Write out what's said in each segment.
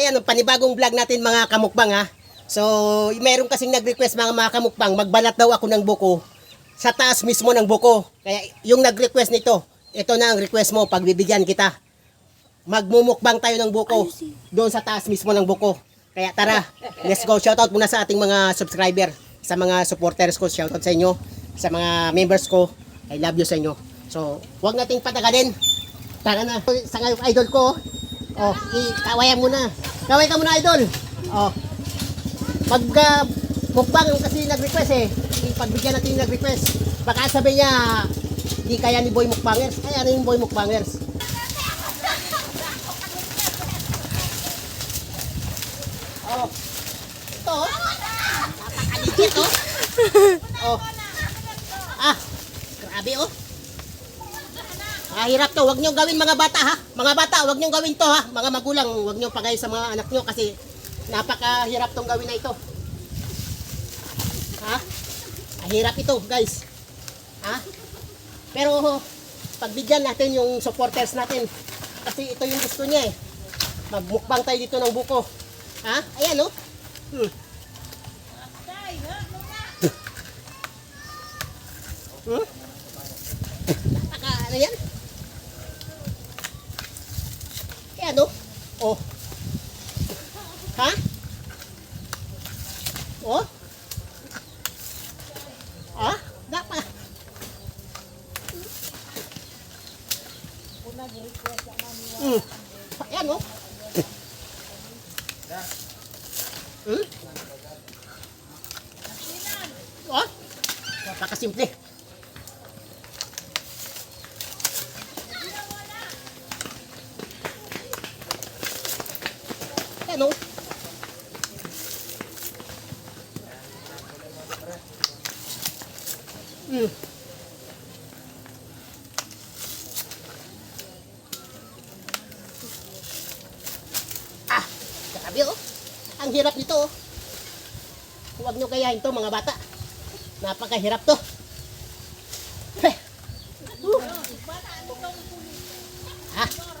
ayan, ang panibagong vlog natin mga kamukbang ha. So, meron kasing nag-request mga mga kamukbang, magbalat daw ako ng buko sa taas mismo ng buko. Kaya yung nag-request nito, ito na ang request mo, pagbibigyan kita. Magmumukbang tayo ng buko doon sa taas mismo ng buko. Kaya tara, let's go. Shoutout muna sa ating mga subscriber, sa mga supporters ko. Shoutout sa inyo, sa mga members ko. I love you sa inyo. So, huwag nating pataganin. Tara na. Sa ngayon, idol ko, oh, i-kawayan muna. Kaway ka muna, idol. Oh, pag uh, mukbang kasi nag-request eh, pagbigyan natin yung nag-request, baka sabi niya, di kaya ni Boy Mukbangers. Kaya na yung Boy Mukbangers. Oh. Ito, oh. napakaligit oh. Oh. Ah, grabe oh. Ah, hirap to. Huwag niyo gawin mga bata ha. Mga bata, huwag niyo gawin to ha. Mga magulang, huwag niyo pagay sa mga anak niyo kasi napakahirap tong gawin na ito. Ha? Mahirap ito, guys. Ha? Pero pagbigyan natin yung supporters natin kasi ito yung gusto niya eh. Magmukbang tayo dito ng buko. Ha? Ayan oh. Hmm? Ayan oh. Oh. Ha? Oh? Ah? Dapa. Hmm. Ayan oh. Hmm? Oh? Napakasimple. Ayan oh. Hmm. Ah, grabe oh. Ang hirap nito oh. Huwag nyo gayahin to mga bata. Napakahirap to. Uh. Ah.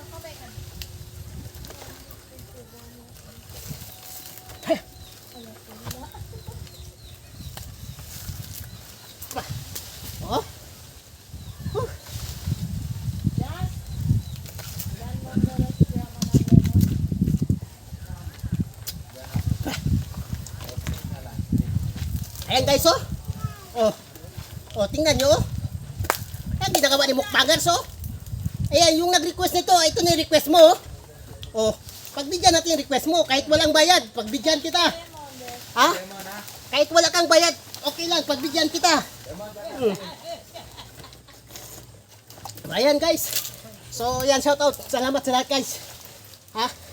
Bah. Oh. Huh. Ayan guys oh. Oh. Oh, tingnan nyo oh. Ayan, ginagawa ni Mukbangers oh. Ayan, yung nag-request nito, ito na yung request mo oh. Oh, pagbigyan natin yung request mo, kahit walang bayad, pagbigyan kita. Ha? Kahit wala kang bayad, okay lang, pagbigyan kita. Hmm. Ayan guys. So, yan, shout out. Salamat sa lahat guys. Ha?